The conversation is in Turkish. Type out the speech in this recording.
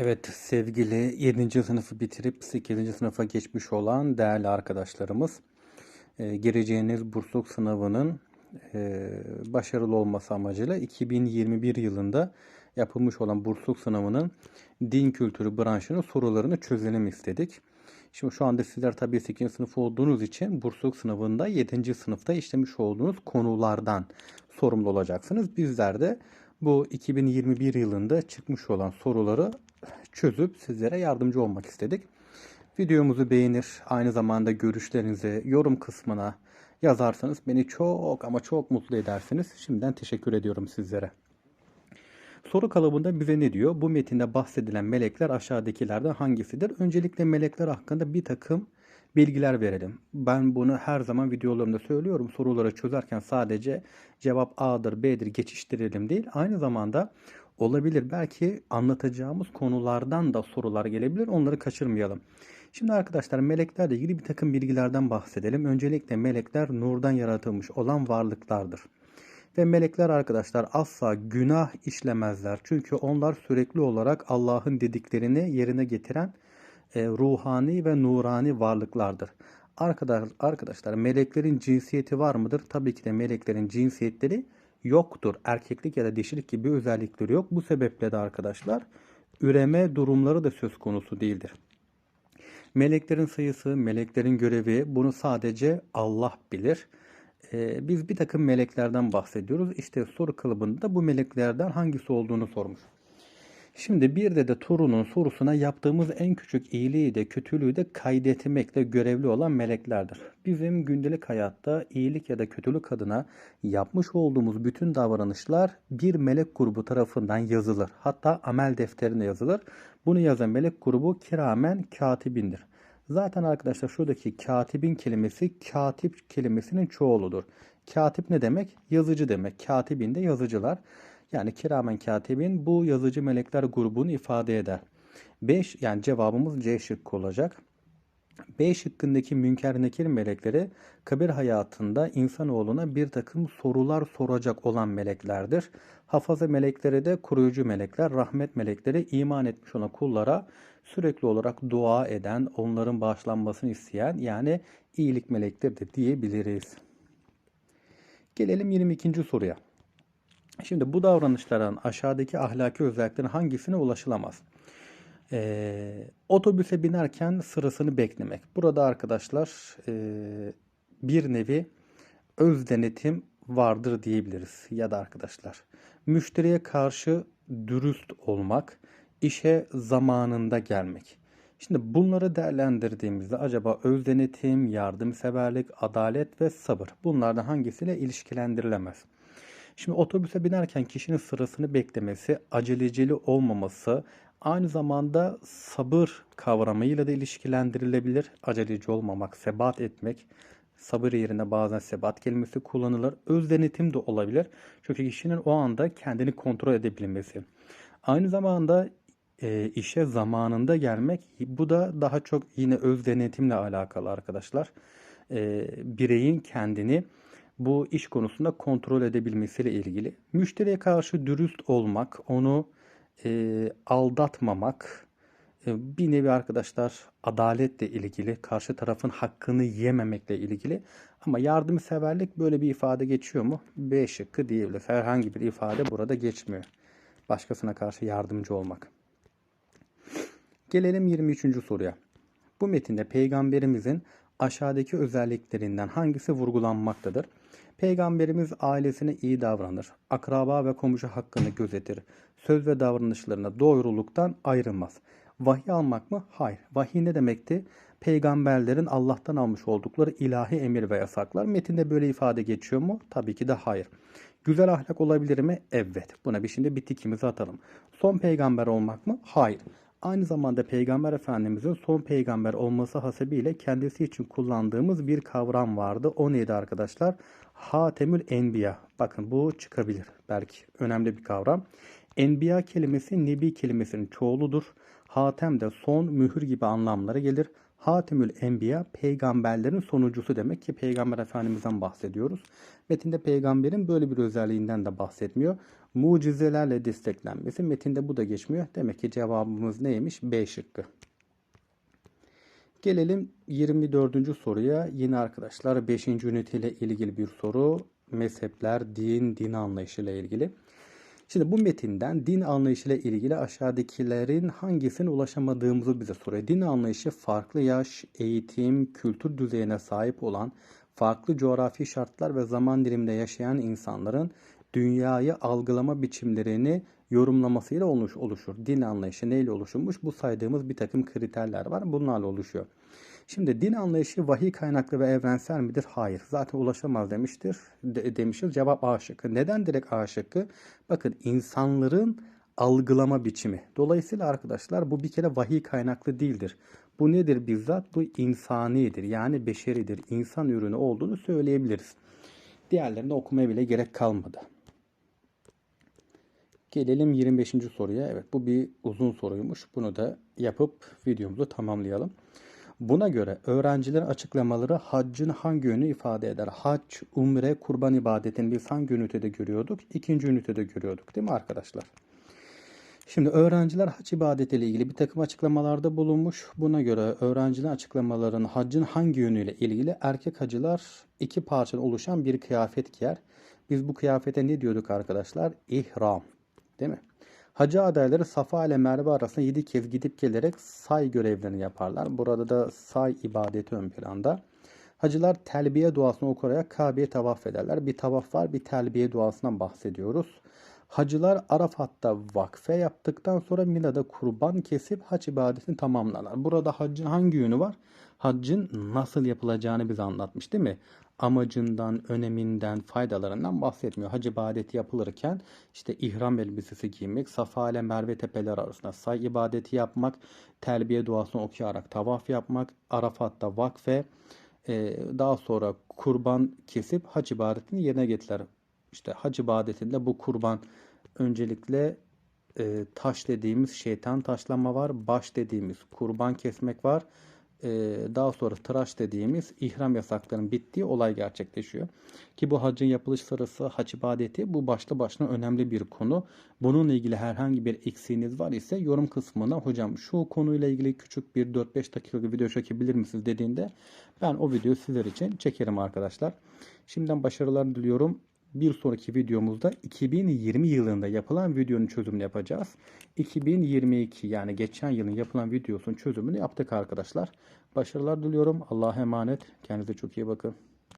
Evet sevgili 7. sınıfı bitirip 8. sınıfa geçmiş olan değerli arkadaşlarımız e, gireceğiniz bursluluk sınavının e, başarılı olması amacıyla 2021 yılında yapılmış olan bursluluk sınavının din kültürü branşının sorularını çözelim istedik. Şimdi şu anda sizler tabii 8. sınıf olduğunuz için bursluluk sınavında 7. sınıfta işlemiş olduğunuz konulardan sorumlu olacaksınız. Bizler de bu 2021 yılında çıkmış olan soruları çözüp sizlere yardımcı olmak istedik. Videomuzu beğenir, aynı zamanda görüşlerinizi yorum kısmına yazarsanız beni çok ama çok mutlu edersiniz. Şimdiden teşekkür ediyorum sizlere. Soru kalıbında bize ne diyor? Bu metinde bahsedilen melekler aşağıdakilerden hangisidir? Öncelikle melekler hakkında bir takım bilgiler verelim. Ben bunu her zaman videolarımda söylüyorum. Soruları çözerken sadece cevap A'dır, B'dir geçiştirelim değil. Aynı zamanda olabilir. Belki anlatacağımız konulardan da sorular gelebilir. Onları kaçırmayalım. Şimdi arkadaşlar meleklerle ilgili bir takım bilgilerden bahsedelim. Öncelikle melekler nurdan yaratılmış olan varlıklardır. Ve melekler arkadaşlar asla günah işlemezler. Çünkü onlar sürekli olarak Allah'ın dediklerini yerine getiren e, ruhani ve nurani varlıklardır. Arkadaş, arkadaşlar meleklerin cinsiyeti var mıdır? Tabii ki de meleklerin cinsiyetleri yoktur. Erkeklik ya da dişilik gibi özellikleri yok. Bu sebeple de arkadaşlar üreme durumları da söz konusu değildir. Meleklerin sayısı, meleklerin görevi bunu sadece Allah bilir. Ee, biz bir takım meleklerden bahsediyoruz. İşte soru kalıbında bu meleklerden hangisi olduğunu sormuş. Şimdi bir de de Turu'nun sorusuna yaptığımız en küçük iyiliği de kötülüğü de kaydetmekle görevli olan meleklerdir. Bizim gündelik hayatta iyilik ya da kötülük adına yapmış olduğumuz bütün davranışlar bir melek grubu tarafından yazılır. Hatta amel defterine yazılır. Bunu yazan melek grubu kiramen katibindir. Zaten arkadaşlar şuradaki katibin kelimesi katip kelimesinin çoğuludur. Katip ne demek? Yazıcı demek. Katibin de yazıcılar. Yani kiramen katibin bu yazıcı melekler grubunu ifade eder. 5 yani cevabımız C şıkkı olacak. B şıkkındaki münker nekir melekleri kabir hayatında insanoğluna bir takım sorular soracak olan meleklerdir. Hafaza melekleri de koruyucu melekler, rahmet melekleri iman etmiş olan kullara sürekli olarak dua eden, onların bağışlanmasını isteyen yani iyilik melekleri diyebiliriz. Gelelim 22. soruya. Şimdi bu davranışların aşağıdaki ahlaki özelliklerin hangisine ulaşılamaz? Ee, otobüse binerken sırasını beklemek. Burada arkadaşlar e, bir nevi öz denetim vardır diyebiliriz. Ya da arkadaşlar müşteriye karşı dürüst olmak, işe zamanında gelmek. Şimdi bunları değerlendirdiğimizde acaba öz denetim, yardımseverlik, adalet ve sabır bunlardan hangisiyle ilişkilendirilemez? Şimdi otobüse binerken kişinin sırasını beklemesi, aceleceli olmaması, aynı zamanda sabır kavramıyla da ilişkilendirilebilir. Aceleci olmamak, sebat etmek, sabır yerine bazen sebat kelimesi kullanılır. Öz denetim de olabilir. Çünkü kişinin o anda kendini kontrol edebilmesi. Aynı zamanda e, işe zamanında gelmek bu da daha çok yine öz denetimle alakalı arkadaşlar. E, bireyin kendini bu iş konusunda kontrol edebilmesiyle ilgili. Müşteriye karşı dürüst olmak, onu e, aldatmamak, e, bir nevi arkadaşlar adaletle ilgili, karşı tarafın hakkını yememekle ilgili. Ama yardımseverlik böyle bir ifade geçiyor mu? B şıkkı diyebiliriz. Herhangi bir ifade burada geçmiyor. Başkasına karşı yardımcı olmak. Gelelim 23. soruya. Bu metinde peygamberimizin aşağıdaki özelliklerinden hangisi vurgulanmaktadır? Peygamberimiz ailesine iyi davranır. Akraba ve komşu hakkını gözetir. Söz ve davranışlarına doğruluktan ayrılmaz. Vahiy almak mı? Hayır. Vahiy ne demekti? Peygamberlerin Allah'tan almış oldukları ilahi emir ve yasaklar. Metinde böyle ifade geçiyor mu? Tabii ki de hayır. Güzel ahlak olabilir mi? Evet. Buna bir şimdi bir tikimizi atalım. Son peygamber olmak mı? Hayır. Aynı zamanda Peygamber Efendimizin son peygamber olması hasebiyle kendisi için kullandığımız bir kavram vardı. O neydi arkadaşlar? Hatemül Enbiya. Bakın bu çıkabilir belki. Önemli bir kavram. Enbiya kelimesi Nebi kelimesinin çoğuludur. Hatem de son, mühür gibi anlamları gelir. Hatemül Enbiya peygamberlerin sonuncusu demek ki Peygamber Efendimiz'den bahsediyoruz. Metinde peygamberin böyle bir özelliğinden de bahsetmiyor. mucizelerle desteklenmesi. Metinde bu da geçmiyor. Demek ki cevabımız neymiş? B şıkkı. Gelelim 24. soruya. Yine arkadaşlar 5. üniteyle ilgili bir soru. Mezhepler, din, din anlayışı ile ilgili. Şimdi bu metinden din anlayışı ile ilgili aşağıdakilerin hangisine ulaşamadığımızı bize soruyor. Din anlayışı farklı yaş, eğitim, kültür düzeyine sahip olan, farklı coğrafi şartlar ve zaman diliminde yaşayan insanların dünyayı algılama biçimlerini yorumlamasıyla oluş, oluşur. Din anlayışı neyle oluşurmuş? Bu saydığımız bir takım kriterler var. Bunlarla oluşuyor. Şimdi din anlayışı vahiy kaynaklı ve evrensel midir? Hayır. Zaten ulaşamaz demiştir. De, demişiz. Cevap A şıkkı. Neden direkt A şıkkı? Bakın insanların algılama biçimi. Dolayısıyla arkadaşlar bu bir kere vahiy kaynaklı değildir. Bu nedir bizzat? Bu insanidir. Yani beşeridir. İnsan ürünü olduğunu söyleyebiliriz. Diğerlerini okumaya bile gerek kalmadı. Gelelim 25. soruya. Evet bu bir uzun soruymuş. Bunu da yapıp videomuzu tamamlayalım. Buna göre öğrencilerin açıklamaları haccın hangi yönü ifade eder? Hac, umre, kurban ibadetini biz hangi ünitede görüyorduk? İkinci ünitede görüyorduk değil mi arkadaşlar? Şimdi öğrenciler hac ibadetiyle ilgili bir takım açıklamalarda bulunmuş. Buna göre öğrencilerin açıklamaların haccın hangi yönüyle ilgili erkek hacılar iki parçadan oluşan bir kıyafet giyer. Biz bu kıyafete ne diyorduk arkadaşlar? İhram. Değil mi? Hacı adayları Safa ile Merve arasında 7 kez gidip gelerek say görevlerini yaparlar. Burada da say ibadeti ön planda. Hacılar telbiye duasını okuyarak Kabe'ye tavaf ederler. Bir tavaf var, bir telbiye duasından bahsediyoruz. Hacılar Arafat'ta vakfe yaptıktan sonra Mina'da kurban kesip hac ibadetini tamamlarlar. Burada haccın hangi yönü var? Haccın nasıl yapılacağını bize anlatmış değil mi? Amacından, öneminden, faydalarından bahsetmiyor. Hac ibadeti yapılırken işte ihram elbisesi giymek, Safa ile Merve tepeleri arasında say ibadeti yapmak, telbiye duasını okuyarak tavaf yapmak, Arafat'ta vakfe, daha sonra kurban kesip hac ibadetini yerine getirir. İşte hac ibadetinde bu kurban öncelikle e, taş dediğimiz şeytan taşlama var. Baş dediğimiz kurban kesmek var. E, daha sonra tıraş dediğimiz ihram yasaklarının bittiği olay gerçekleşiyor. Ki bu hacın yapılış sırası hac ibadeti bu başlı başına önemli bir konu. Bununla ilgili herhangi bir eksiğiniz var ise yorum kısmına hocam şu konuyla ilgili küçük bir 4-5 dakikalık video çekebilir misiniz dediğinde ben o videoyu sizler için çekerim arkadaşlar. Şimdiden başarılar diliyorum. Bir sonraki videomuzda 2020 yılında yapılan videonun çözümünü yapacağız. 2022 yani geçen yılın yapılan videosunun çözümünü yaptık arkadaşlar. Başarılar diliyorum. Allah'a emanet. Kendinize çok iyi bakın.